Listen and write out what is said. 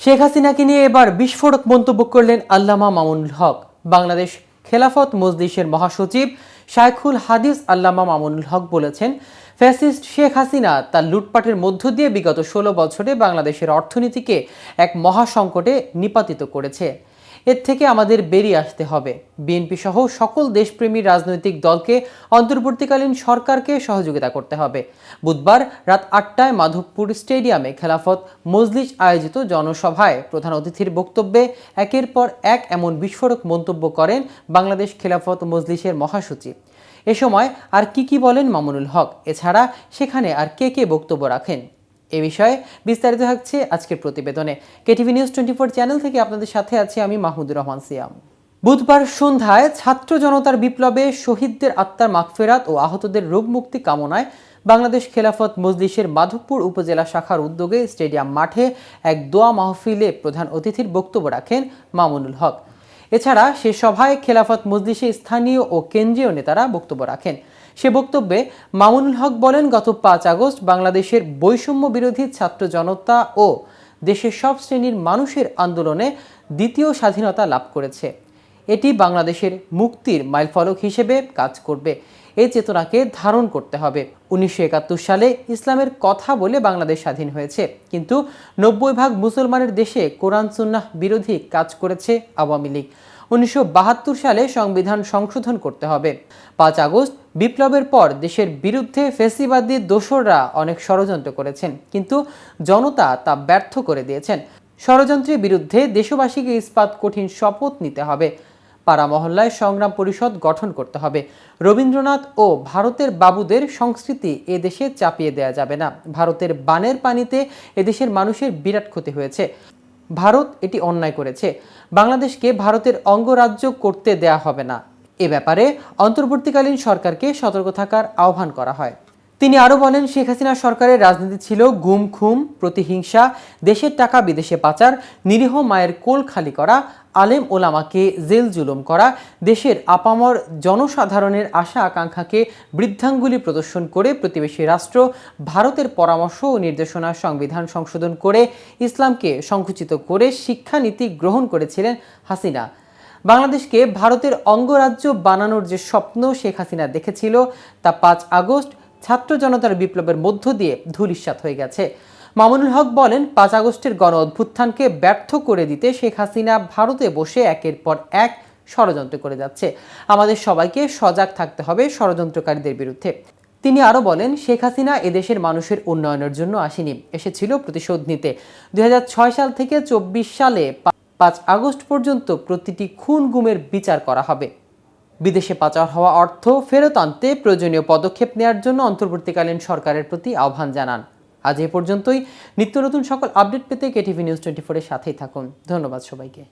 শেখ হাসিনাকে নিয়ে এবার বিস্ফোরক মন্তব্য করলেন আল্লামা মামুনুল হক। বাংলাদেশ খেলাফত মজলিসের মহাসচিব শাইখুল হাদিস আল্লামা মামুনুল হক বলেছেন, ফ্যাসিস্ট শেখ হাসিনা তার লুটপাটের মধ্য দিয়ে বিগত ষোলো বছরে বাংলাদেশের অর্থনীতিকে এক মহাসংকটে নিপাতিত করেছে। এর থেকে আমাদের বেরিয়ে আসতে হবে। বিএনপি সহ সকল দেশপ্রেমী রাজনৈতিক দলকে অন্তর্বর্তীকালীন সরকারকে সহযোগিতা করতে হবে। বুধবার রাত আটটায় মাধবপুর স্টেডিয়ামে খেলাফত মজলিস আয়োজিত জনসভায় প্রধান অতিথির বক্তব্যে একের পর এক এমন বিস্ফোরক মন্তব্য করেন বাংলাদেশ খেলাফত মজলিসের মহাসচিব। এ সময় আর কি কি বলেন মামুনুল হক? এছাড়া সেখানে আর কে কে বক্তব্য রাখেন? এ বিষয়ে বিস্তারিত থাকছে আজকের প্রতিবেদনে। KTV news twenty four channel থেকে আপনাদের সাথে আছি আমি মাহমুদুর রহমান সিয়াম। বুধবার সন্ধ্যায় ছাত্র জনতার বিপ্লবে শহীদদের আত্মার মাগফেরাত ও আহতদের রোগমুক্তি কামনায় বাংলাদেশ খেলাফত মজলিসের মাধবপুর উপজেলা শাখার উদ্যোগে স্টেডিয়াম মাঠে এক দোয়া মাহফিলে প্রধান অতিথির বক্তব্য রাখেন মামুনুল হক। এছাড়া সে সভায় খেলাফত মজলিসে স্থানীয় ও কেন্দ্রীয় নেতারা বক্তব্য রাখেন। সে বক্তব্যে মামুনুল হক বলেন, গত পাঁচ আগস্ট বাংলাদেশের বৈষম্য বিরোধী ছাত্র জনতা ও দেশের সব শ্রেণির মানুষের আন্দোলনে দ্বিতীয় স্বাধীনতা লাভ করেছে। এটি বাংলাদেশের মুক্তির মাইলফলক হিসেবে কাজ করবে। এই চেতনাকে ধারণ করতে হবে। উনিশশো একাত্তর সালে ইসলামের কথা বলে বাংলাদেশ স্বাধীন হয়েছে। কিন্তু নব্বই ভাগ মুসলমানের দেশে কোরআন, সুন্নাহ বিরোধী কাজ করেছে আওয়ামী লীগ। উনিশশো বাহাত্তর সালে সংবিধান সংশোধন করতে হবে। পাঁচ আগস্ট, বিপ্লবের পর দেশের বিরুদ্ধে ফেসিবাদী দোসররা অনেক ষড়যন্ত্র করেছেন, কিন্তু জনতা তা ব্যর্থ করে দিয়েছেন। ষড়যন্ত্রের বিরুদ্ধে দেশবাসীকে ইস্পাত কঠিন শপথ নিতে হবে। পাড়া মহল্লায় সংগ্রাম পরিষদ গঠন করতে হবে। রবীন্দ্রনাথ ও ভারতের বাবুদের সংস্কৃতি এ দেশে চাপিয়ে দেওয়া যাবে না। ভারতের বানের পানিতে এদেশের মানুষের বিরাট ক্ষতি হয়েছে। ভারত এটি অন্যায় করেছে। বাংলাদেশকে ভারতের অঙ্গরাজ্য করতে দেয়া হবে না। এ ব্যাপারে অন্তর্বর্তীকালীন সরকারকে সতর্ক থাকার আহ্বান করা হয়। তিনি আরও বলেন, শেখ হাসিনা সরকারের রাজনীতি ছিল গুম খুম প্রতিহিংসা, দেশের টাকা, বিদেশে পাচার, নিরীহ মায়ের কোল খালি করা, আলেম ওলামাকে জেল জুলুম করা, দেশের আপামর জনসাধারণের আশা আকাঙ্ক্ষাকে বৃদ্ধাঙ্গুলি প্রদর্শন করে প্রতিবেশী রাষ্ট্র, ভারতের পরামর্শ ও নির্দেশনা সংবিধান সংশোধন করে, ইসলামকে সংকুচিত করে শিক্ষানীতি গ্রহণ করেছিলেন হাসিনা। বাংলাদেশকে ভারতের অঙ্গরাজ্য বানানোর যে স্বপ্ন শেখ হাসিনা দেখেছিল, তা পাঁচ আগস্ট ছাত্র জনতার বিপ্লবের মধ্য দিয়ে ধূলিসাৎ হয়ে গেছে। মামুনুল হক বলেন, পাঁচ আগস্টের গণ অভ্যুত্থানকে ব্যর্থ করে দিতে শেখ হাসিনা ভারতে বসে একের পর এক ষড়যন্ত্র করে যাচ্ছে। আমাদের সবাইকে সজাগ থাকতে হবে ষড়যন্ত্রকারীদের বিরুদ্ধে। তিনি আরও বলেন, শেখ হাসিনা এদেশের মানুষের উন্নয়নের জন্য আসেনি। এসেছিল প্রতিশোধ নিতে। দুই হাজার ছয় সাল থেকে চব্বিশ সালে পাঁচ আগস্ট পর্যন্ত প্রতিটি খুন গুমের বিচার করা হবে। বিদেশে পাচার হওয়া অর্থ ফেরত আনতে প্রয়োজনীয় পদক্ষেপ নেওয়ার জন্য অন্তর্বর্তীকালীন সরকারের প্রতি আহ্বান জানান। আজ এ পর্যন্তই। নিত্য নতুন সকল আপডেট পেতে কেটিভি নিউজ টোয়েন্টি ফোরের সাথেই থাকুন। ধন্যবাদ সবাইকে।